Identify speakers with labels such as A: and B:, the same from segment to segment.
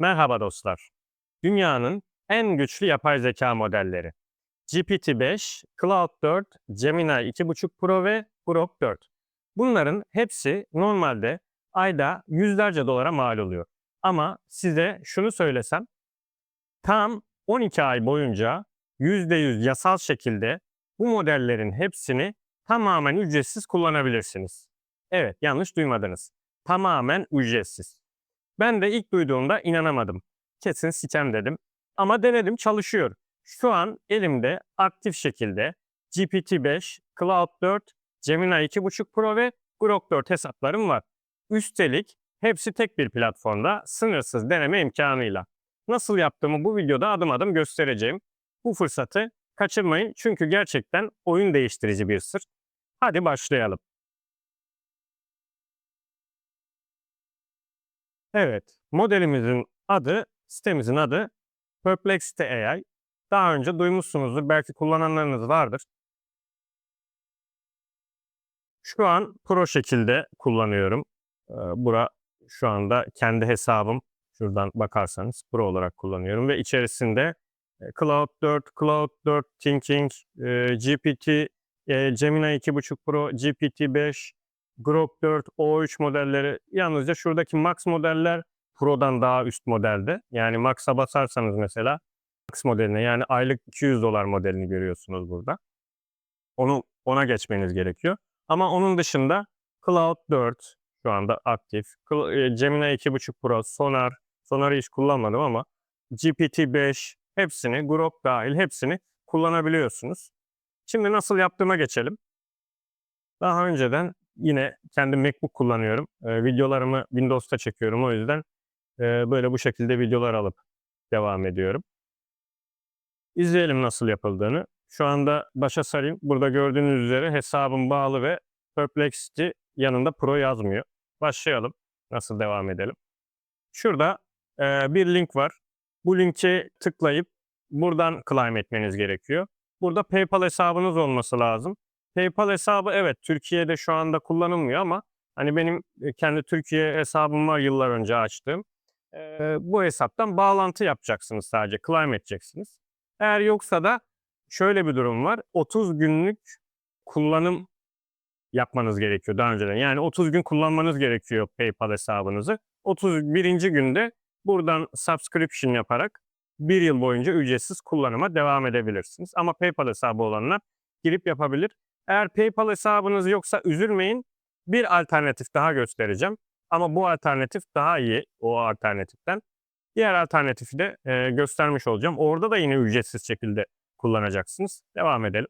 A: Merhaba dostlar. Dünyanın en güçlü yapay zeka modelleri. GPT-5, Cloud 4, Gemini 2.5 Pro ve Grok 4. Bunların hepsi normalde ayda yüzlerce dolara mal oluyor. Ama size şunu söylesem, tam 12 ay boyunca %100 yasal şekilde bu modellerin hepsini tamamen ücretsiz kullanabilirsiniz. Evet, yanlış duymadınız. Tamamen ücretsiz. Ben de ilk duyduğumda inanamadım. Kesin sitem dedim. Ama denedim çalışıyor. Şu an elimde aktif şekilde GPT-5, Cloud 4, Gemini 2.5 Pro ve Grok 4 hesaplarım var. Üstelik hepsi tek bir platformda sınırsız deneme imkanıyla. Nasıl yaptığımı bu videoda adım adım göstereceğim. Bu fırsatı kaçırmayın çünkü gerçekten oyun değiştirici bir sır. Hadi başlayalım. Evet, modelimizin adı, sitemizin adı Perplexity AI. Daha önce duymuşsunuzdur, belki kullananlarınız vardır. Şu an pro şekilde kullanıyorum. Ee, Bura şu anda kendi hesabım. Şuradan bakarsanız pro olarak kullanıyorum ve içerisinde e, Cloud 4, Cloud 4 Thinking, e, GPT, e, Gemini 2.5 Pro, GPT-5, Grok 4, O3 modelleri yalnızca şuradaki Max modeller Pro'dan daha üst modelde. Yani Max'a basarsanız mesela Max modeline yani aylık 200 dolar modelini görüyorsunuz burada. Onu ona geçmeniz gerekiyor. Ama onun dışında Cloud 4 şu anda aktif. E, Gemini 2.5 Pro, Sonar, Sonar'ı hiç kullanmadım ama GPT-5 hepsini, Grok dahil hepsini kullanabiliyorsunuz. Şimdi nasıl yaptığıma geçelim. Daha önceden yine kendi MacBook kullanıyorum. Ee, videolarımı Windows'ta çekiyorum o yüzden e, böyle bu şekilde videolar alıp devam ediyorum. İzleyelim nasıl yapıldığını. Şu anda başa sarayım. Burada gördüğünüz üzere hesabım bağlı ve Perplexity yanında Pro yazmıyor. Başlayalım. Nasıl devam edelim? Şurada e, bir link var. Bu linke tıklayıp buradan claim etmeniz gerekiyor. Burada PayPal hesabınız olması lazım. PayPal hesabı evet Türkiye'de şu anda kullanılmıyor ama hani benim e, kendi Türkiye hesabım var yıllar önce açtığım. Ee, bu hesaptan bağlantı yapacaksınız sadece, claim edeceksiniz. Eğer yoksa da şöyle bir durum var. 30 günlük kullanım yapmanız gerekiyor daha önceden. Yani 30 gün kullanmanız gerekiyor PayPal hesabınızı. 31. günde buradan subscription yaparak bir yıl boyunca ücretsiz kullanıma devam edebilirsiniz. Ama PayPal hesabı olanlar girip yapabilir. Eğer PayPal hesabınız yoksa üzülmeyin. Bir alternatif daha göstereceğim. Ama bu alternatif daha iyi o alternatiften. Diğer alternatifi de e, göstermiş olacağım. Orada da yine ücretsiz şekilde kullanacaksınız. Devam edelim.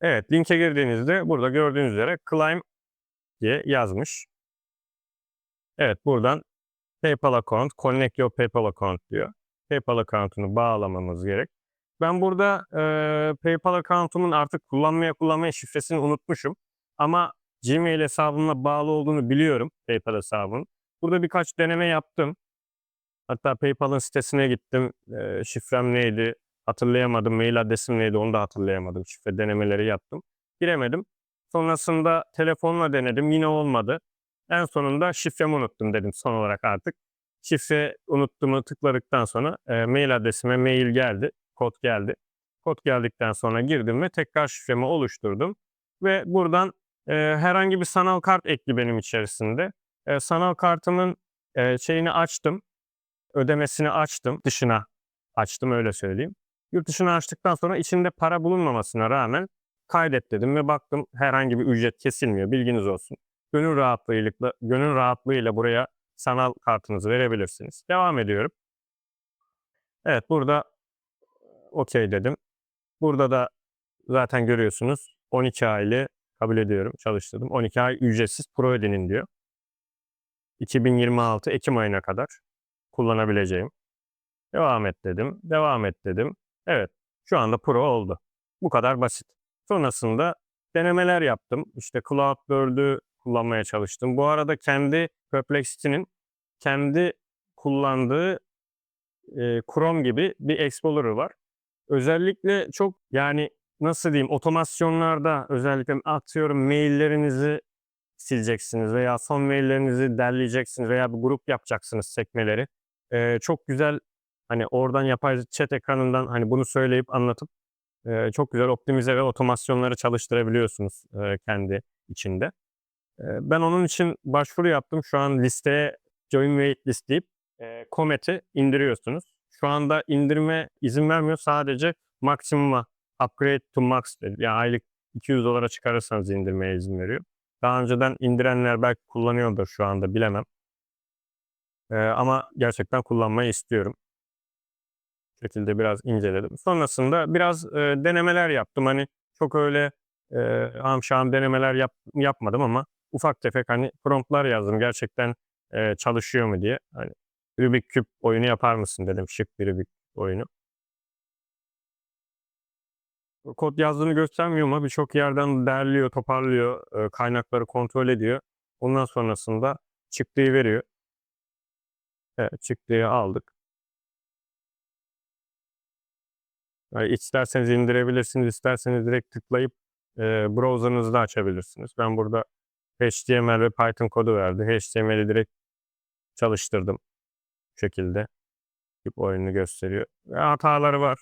A: Evet, linke girdiğinizde burada gördüğünüz üzere Climb diye yazmış. Evet, buradan PayPal account, connect your PayPal account diyor. PayPal account'unu bağlamamız gerek. Ben burada e, PayPal account'umun artık kullanmaya kullanmaya şifresini unutmuşum. Ama Gmail hesabımla bağlı olduğunu biliyorum PayPal hesabının. Burada birkaç deneme yaptım. Hatta PayPal'ın sitesine gittim. E, şifrem neydi hatırlayamadım. Mail adresim neydi onu da hatırlayamadım. Şifre denemeleri yaptım. Giremedim. Sonrasında telefonla denedim. Yine olmadı. En sonunda şifremi unuttum dedim son olarak artık. Şifre unuttuğumu tıkladıktan sonra e, mail adresime mail geldi. Kod geldi. Kod geldikten sonra girdim ve tekrar şifremi oluşturdum. Ve buradan e, herhangi bir sanal kart ekli benim içerisinde. E, sanal kartımın e, şeyini açtım. Ödemesini açtım. Dışına açtım öyle söyleyeyim. Yurt dışına açtıktan sonra içinde para bulunmamasına rağmen kaydet dedim ve baktım herhangi bir ücret kesilmiyor. Bilginiz olsun. Gönül rahatlığıyla, gönül rahatlığıyla buraya sanal kartınızı verebilirsiniz. Devam ediyorum. Evet burada okey dedim. Burada da zaten görüyorsunuz 12 aylı kabul ediyorum çalıştırdım. 12 ay ücretsiz pro ödenin diyor. 2026 Ekim ayına kadar kullanabileceğim. Devam et dedim. Devam et dedim. Evet şu anda pro oldu. Bu kadar basit. Sonrasında denemeler yaptım. İşte Cloud 4'ü kullanmaya çalıştım. Bu arada kendi Perplexity'nin kendi kullandığı e, Chrome gibi bir Explorer'ı var. Özellikle çok yani nasıl diyeyim otomasyonlarda özellikle atıyorum maillerinizi sileceksiniz veya son maillerinizi derleyeceksiniz veya bir grup yapacaksınız sekmeleri. Eee, çok güzel hani oradan yapay chat ekranından hani bunu söyleyip anlatıp eee, çok güzel optimize ve otomasyonları çalıştırabiliyorsunuz eee, kendi içinde. Eee, ben onun için başvuru yaptım. Şu an listeye join waitlist deyip eee, Comet'i indiriyorsunuz. Şu anda indirme izin vermiyor. Sadece maksimuma upgrade to max dedi. Yani aylık 200 dolara çıkarırsanız indirmeye izin veriyor. Daha önceden indirenler belki kullanıyordur şu anda bilemem. Eee, ama gerçekten kullanmayı istiyorum. Bu şekilde biraz inceledim. Sonrasında biraz eee, denemeler yaptım. Hani çok öyle eee ahım şahım denemeler yap, yapmadım ama ufak tefek hani promptlar yazdım. Gerçekten eee, çalışıyor mu diye. Hani Rubik küp oyunu yapar mısın dedim. Şık bir Rubik oyunu. Kod yazdığını göstermiyor ama birçok yerden derliyor, toparlıyor, kaynakları kontrol ediyor. Ondan sonrasında çıktıyı veriyor. Evet, çıktıyı aldık. Yani isterseniz indirebilirsiniz, isterseniz direkt tıklayıp eee browser'ınızda açabilirsiniz. Ben burada HTML ve Python kodu verdi. HTML'i direkt çalıştırdım. Şekilde küp oyununu gösteriyor. Ve hataları var.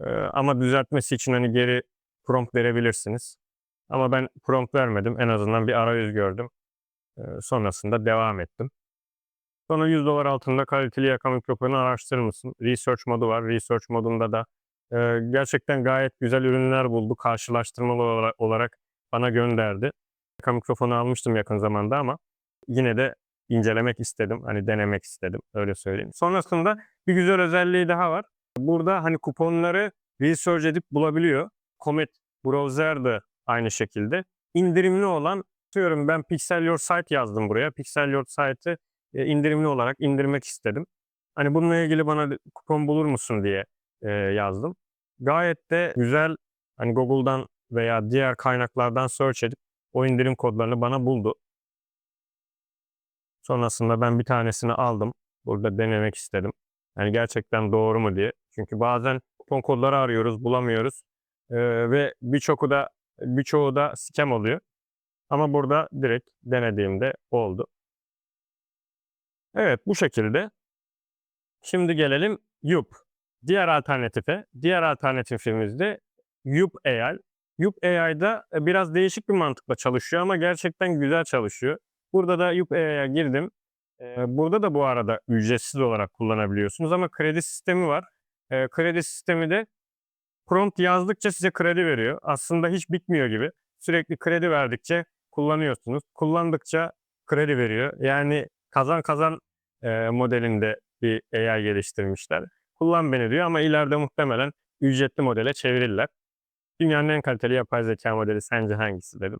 A: Eee, ama düzeltmesi için hani geri prompt verebilirsiniz. Ama ben prompt vermedim. En azından bir arayüz gördüm. Eee, sonrasında devam ettim. Sonra 100 dolar altında kaliteli yaka mikrofonu araştırır mısın? Research modu var. Research modunda da eee, gerçekten gayet güzel ürünler buldu. Karşılaştırmalı olarak bana gönderdi. Yaka mikrofonu almıştım yakın zamanda ama yine de incelemek istedim. Hani denemek istedim. Öyle söyleyeyim. Sonrasında bir güzel özelliği daha var. Burada hani kuponları research edip bulabiliyor. Comet browser da aynı şekilde. İndirimli olan diyorum ben Pixel Your Site yazdım buraya. Pixel Your Site'ı e, indirimli olarak indirmek istedim. Hani bununla ilgili bana kupon bulur musun diye e, yazdım. Gayet de güzel hani Google'dan veya diğer kaynaklardan search edip o indirim kodlarını bana buldu. Sonrasında ben bir tanesini aldım. Burada denemek istedim. Yani gerçekten doğru mu diye. Çünkü bazen kupon kodları arıyoruz, bulamıyoruz. Ee, ve birçoğu da birçoğu da scam oluyor. Ama burada direkt denediğimde oldu. Evet bu şekilde. Şimdi gelelim Yup. Diğer alternatife. Diğer alternatifimiz de Yup AI. Yup AI'da biraz değişik bir mantıkla çalışıyor ama gerçekten güzel çalışıyor. Burada da Yup AI'ya girdim. Ee, burada da bu arada ücretsiz olarak kullanabiliyorsunuz ama kredi sistemi var. Ee, kredi sistemi de prompt yazdıkça size kredi veriyor. Aslında hiç bitmiyor gibi. Sürekli kredi verdikçe kullanıyorsunuz. Kullandıkça kredi veriyor. Yani kazan kazan e, modelinde bir AI geliştirmişler. Kullan beni diyor ama ileride muhtemelen ücretli modele çevirirler. Dünyanın en kaliteli yapay zeka modeli sence hangisi dedim.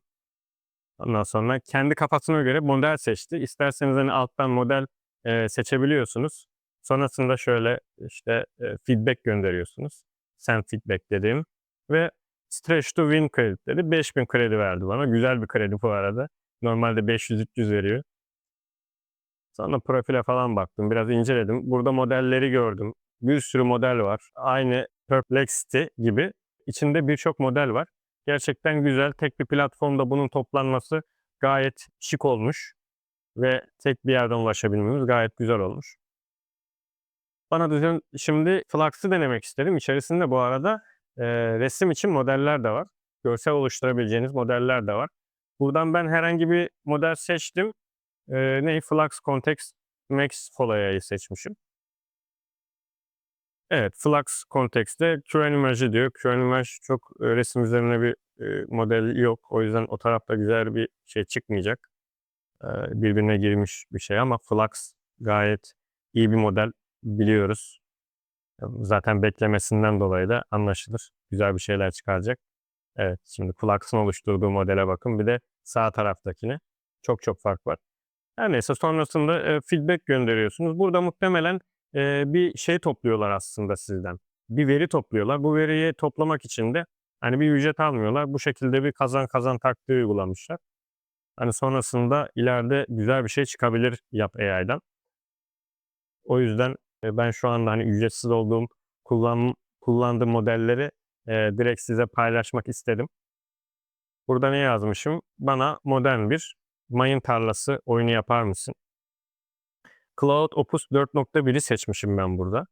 A: Ondan sonra kendi kafasına göre model seçti. İsterseniz hani alttan model e, seçebiliyorsunuz. Sonrasında şöyle işte e, feedback gönderiyorsunuz. Sen feedback dediğim. Ve stretch to win kredi dedi. 5000 kredi verdi bana. Güzel bir kredi bu arada. Normalde 500-300 veriyor. Sonra profile falan baktım. Biraz inceledim. Burada modelleri gördüm. Bir sürü model var. Aynı Perplexity gibi. İçinde birçok model var. Gerçekten güzel. Tek bir platformda bunun toplanması gayet şık olmuş. Ve tek bir yerden ulaşabilmemiz gayet güzel olmuş. Bana da şimdi Flux'ı denemek istedim. İçerisinde bu arada e, resim için modeller de var. Görsel oluşturabileceğiniz modeller de var. Buradan ben herhangi bir model seçtim. E, ne? Flux Context Max Folaya'yı seçmişim. Evet, Flux Context'te QAnimage'i diyor. QAnimage çok e, resim üzerine bir e, model yok. O yüzden o tarafta güzel bir şey çıkmayacak. E, birbirine girmiş bir şey ama Flux gayet iyi bir model biliyoruz. Zaten beklemesinden dolayı da anlaşılır. Güzel bir şeyler çıkaracak. Evet, şimdi Flux'ın oluşturduğu modele bakın. Bir de sağ taraftakine. Çok çok fark var. Her neyse sonrasında e, feedback gönderiyorsunuz. Burada muhtemelen e, bir şey topluyorlar aslında sizden. Bir veri topluyorlar. Bu veriyi toplamak için de hani bir ücret almıyorlar. Bu şekilde bir kazan kazan taktiği uygulamışlar. Hani sonrasında ileride güzel bir şey çıkabilir Yap AI'dan. O yüzden ben şu anda hani ücretsiz olduğum kullan, kullandığım modelleri e, direkt size paylaşmak istedim. Burada ne yazmışım? Bana modern bir mayın tarlası oyunu yapar mısın? Cloud Opus 4.1'i seçmişim ben burada.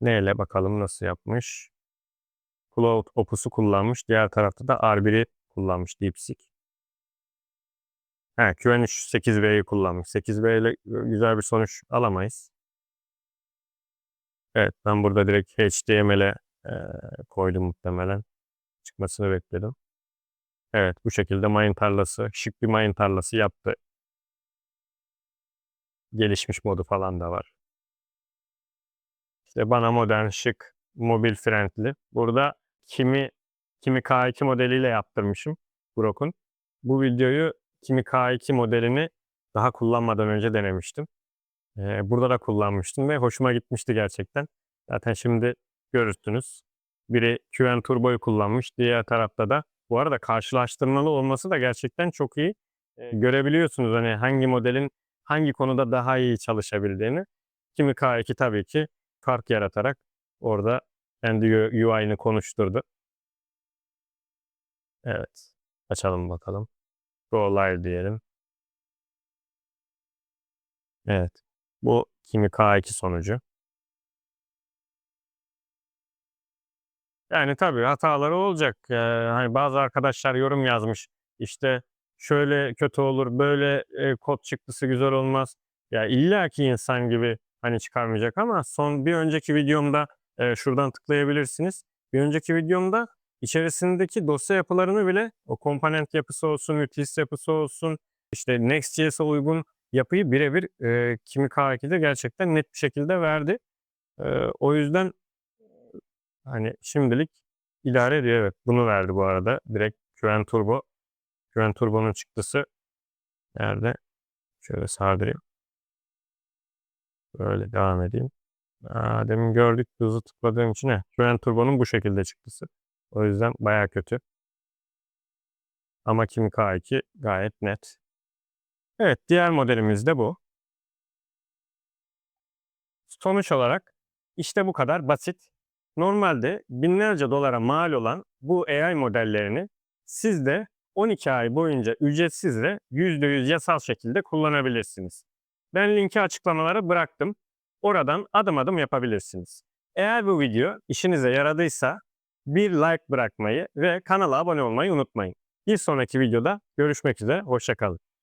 A: Neyle bakalım nasıl yapmış. Cloud Opus'u kullanmış. Diğer tarafta da R1'i kullanmış DeepSeek. He, QN3 8V'yi kullanmış. 8V ile güzel bir sonuç alamayız. Evet ben burada direkt HTML'e e, koydum muhtemelen. Çıkmasını bekledim. Evet bu şekilde mayın tarlası, şık bir mayın tarlası yaptı. Gelişmiş modu falan da var. İşte bana modern, şık, mobil friendly. Burada kimi kimi K2 modeliyle yaptırmışım Grok'un. Bu videoyu kimi K2 modelini daha kullanmadan önce denemiştim. Ee, burada da kullanmıştım ve hoşuma gitmişti gerçekten. Zaten şimdi görürsünüz. Biri QN Turbo'yu kullanmış, diğer tarafta da bu arada karşılaştırmalı olması da gerçekten çok iyi. Ee, görebiliyorsunuz hani hangi modelin hangi konuda daha iyi çalışabildiğini. Kimi K2 tabii ki fark yaratarak orada kendi UI'ni konuşturdu. Evet. Açalım bakalım. Go live diyelim. Evet. Bu Kimi K2 sonucu. Yani tabii hataları olacak. Eee, hani bazı arkadaşlar yorum yazmış. İşte şöyle kötü olur, böyle eee, kod çıktısı güzel olmaz. Ya illaki insan gibi hani çıkarmayacak ama son bir önceki videomda eee, şuradan tıklayabilirsiniz. Bir önceki videomda içerisindeki dosya yapılarını bile o komponent yapısı olsun, utilist yapısı olsun, işte Next.js'e uygun yapıyı birebir eee Kimi K2'de gerçekten net bir şekilde verdi. Eee, o yüzden hani şimdilik idare ediyor. Evet bunu verdi bu arada. Direkt QN Turbo. QN Turbo'nun çıktısı nerede? Şöyle sardırayım. Böyle devam edeyim. Aa, demin gördük hızlı tıkladığım için ne? QN Turbo'nun bu şekilde çıktısı. O yüzden baya kötü. Ama Kimi K2 gayet net. Evet diğer modelimiz de bu. Sonuç olarak işte bu kadar basit. Normalde binlerce dolara mal olan bu AI modellerini siz de 12 ay boyunca ücretsiz ve %100 yasal şekilde kullanabilirsiniz. Ben linki açıklamalara bıraktım. Oradan adım adım yapabilirsiniz. Eğer bu video işinize yaradıysa bir like bırakmayı ve kanala abone olmayı unutmayın. Bir sonraki videoda görüşmek üzere, hoşçakalın.